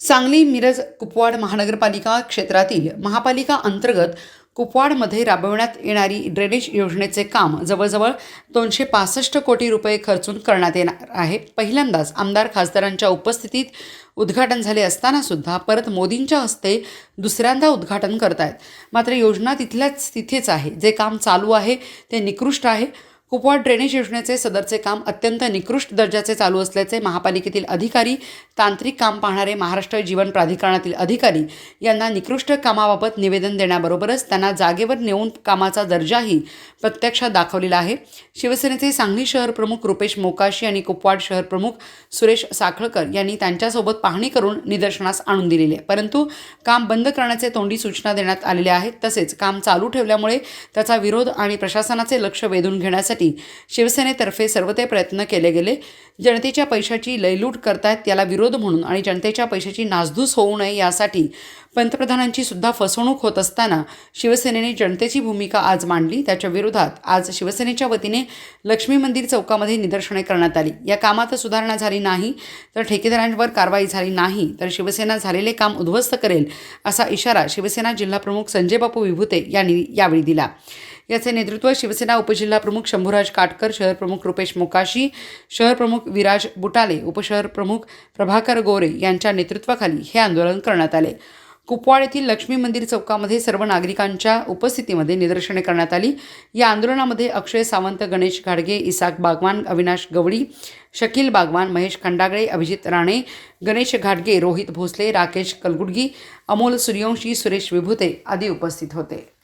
सांगली मिरज कुपवाड महानगरपालिका क्षेत्रातील महापालिका अंतर्गत कुपवाडमध्ये राबवण्यात येणारी ड्रेनेज योजनेचे काम जवळजवळ दोनशे पासष्ट कोटी रुपये खर्चून करण्यात येणार आहे. पहिल्यांदाच आमदार खासदारांच्या उपस्थितीत उद्घाटन झाले असताना सुद्धा परत मोदींच्या हस्ते दुसऱ्यांदा उद्घाटन करतायत. मात्र योजना तिथल्याच तिथेच आहे. जे काम चालू आहे ते निकृष्ट आहे. कुपवाड ड्रेनेज योजनेचे सदरचे काम अत्यंत निकृष्ट दर्जाचे चालू असल्याचे महापालिकेतील अधिकारी तांत्रिक काम पाहणारे महाराष्ट्र जीवन प्राधिकरणातील अधिकारी यांना निकृष्ट कामाबाबत निवेदन देण्याबरोबरच त्यांना जागेवर नेऊन कामाचा दर्जाही प्रत्यक्षात दाखवलेला आहे शिवसेनेचे सांगली शहर प्रमुख रुपेश मोकाशी आणि कुपवाड शहर प्रमुख सुरेश साखळकर यांनी त्यांच्यासोबत पाहणी करून निदर्शनास आणून दिलेले आहे. परंतु काम बंद करण्याचे तोंडी सूचना देण्यात आलेल्या आहेत तसेच काम चालू ठेवल्यामुळे त्याचा विरोध आणि प्रशासनाचे लक्ष वेधून घेण्यासाठी शिवसेनेतर्फे सर्व ते प्रयत्न केले गेले. जनतेच्या पैशाची लयलूट करतायत त्याला विरोध म्हणून आणि जनतेच्या पैशाची नासधूस होऊ नये यासाठी पंतप्रधानांची सुद्धा फसवणूक होत असताना शिवसेनेने जनतेची भूमिका आज मांडली. त्याच्या विरोधात आज शिवसेनेच्या वतीने लक्ष्मी मंदिर चौकामध्ये निदर्शने करण्यात आली. या कामात सुधारणा झाली नाही तर ठेकेदारांवर कारवाई झाली नाही तर शिवसेना झालेले काम उद्ध्वस्त करेल असा इशारा शिवसेना जिल्हाप्रमुख संजय बापू विभूते यांनी यावेळी दिला. याचे नेतृत्व शिवसेना उपजिल्हा प्रमुख शंभूराज काटकर शहर प्रमुख रुपेश मोकाशी शहर प्रमुख विराज बुटाले उपशहर प्रमुख प्रभाकर गोरे यांच्या नेतृत्वाखाली हे आंदोलन करण्यात आले. कुपवाड येथील लक्ष्मी मंदिर चौकामध्ये सर्व नागरिकांच्या उपस्थितीमध्ये निदर्शने करण्यात आली. या आंदोलनामध्ये अक्षय सावंत गणेश घाडगे इसाक बागवान अविनाश गवळी शकील बागवान महेश खंडागळे अभिजित राणे गणेश घाडगे रोहित भोसले राकेश कलगुडगी अमोल सूर्यवंशी सुरेश विभूते आदी उपस्थित होते.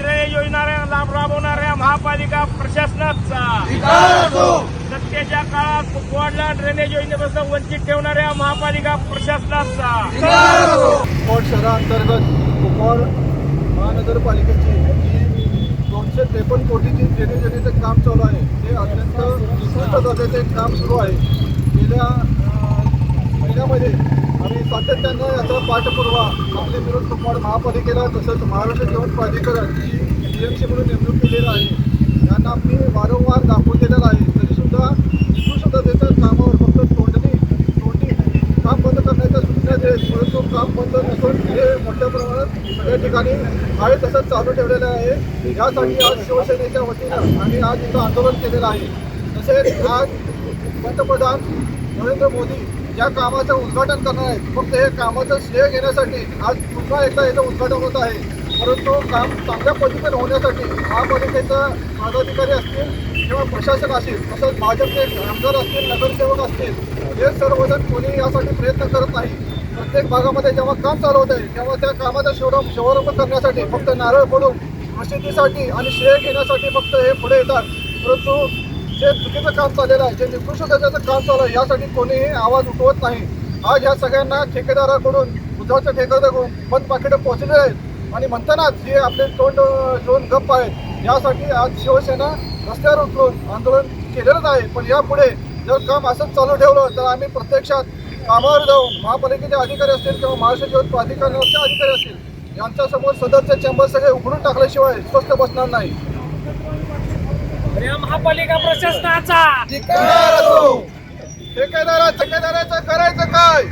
ड्रेनेज योजना लाभ राबवणाऱ्या महापालिका प्रशासनाचा. सत्तेच्या काळात कुपवाडला ड्रेनेज योजनेपासून वंचित ठेवणाऱ्या महापालिका प्रशासनाचा. कुपवाड शहराअंतर्गत कुपवाड महानगरपालिकेची जी दोनशे त्रेपन्न कोटीची ड्रेनेज योजनेचं काम चालू आहे ते अत्यंत निकृष्ट दर्जाचे काम सुरू आहे. गेल्या महिन्यामध्ये सातत्यानं याचा पाठपुरावा आपले विरोध कुपवाड महापालिकेला तसंच महाराष्ट्र जीवन प्राधिकरण जी डी एम सी म्हणून नेमणूक केलेलं आहे. यांना आम्ही वारंवार दाखवून दिलेलं आहे. तरीसुद्धा सुद्धा देतात कामावर. फक्त तोंडणी तोंडी काम बंद करण्याच्या सूचना देत परंतु काम बंद नसून हे मोठ्या प्रमाणात सगळ्या ठिकाणी आहे तसंच चालू ठेवलेलं आहे. यासाठी आज शिवसेनेच्या वतीनं आम्ही आज इथं आंदोलन केलेलं आहे. तसेच आज पंतप्रधान नरेंद्र मोदी या कामाचं उद्घाटन करणार आहेत. फक्त हे कामाचं श्रेय घेण्यासाठी आज पुन्हा एकदा याचं उद्घाटन होत आहे. परंतु काम चांगल्या पद्धतीने होण्यासाठी महापालिकेचा पदाधिकारी असतील किंवा प्रशासन असेल तसंच भाजपचे आमदार असतील नगरसेवक असतील हे सर्वजण कोणी यासाठी प्रयत्न करत नाही. प्रत्येक भागामध्ये जेव्हा काम चालू होत आहे तेव्हा त्या कामाचा शुभारंभ शिवारंभ करण्यासाठी फक्त नारळ पडून प्रसिद्धीसाठी आणि श्रेय घेण्यासाठी फक्त हे पुढे येतात. परंतु जे चुकीचं काम चाललेलं आहे जे निकृष्ट दर्जाचं काम चालू आहे यासाठी कोणीही आवाज उठवत नाही. आज या सगळ्यांना ठेकेदाराकडून दुधाच्या ठेकेदाराकडून बंद पाकिटं पोहोचलेले आहेत. आणि म्हणतानाच हे आपले तोंड दोन गप्प आहेत. यासाठी आज शिवसेना रस्त्यावर उतरून आंदोलन केलेलंच आहे. पण यापुढे जर काम असंच चालू ठेवलं तर आम्ही प्रत्यक्षात कामावर जाऊ. महापालिकेचे अधिकारी असतील किंवा महाराष्ट्र जीवन प्राधिकरणाचे अधिकारी असतील यांच्यासमोर सदरचे चेंबर सगळे उघडून टाकल्याशिवाय स्वस्थ बसणार नाही. या महापालिका प्रशासनाचा. ठेकेदारा ठेकेदाराचं करायचं काय?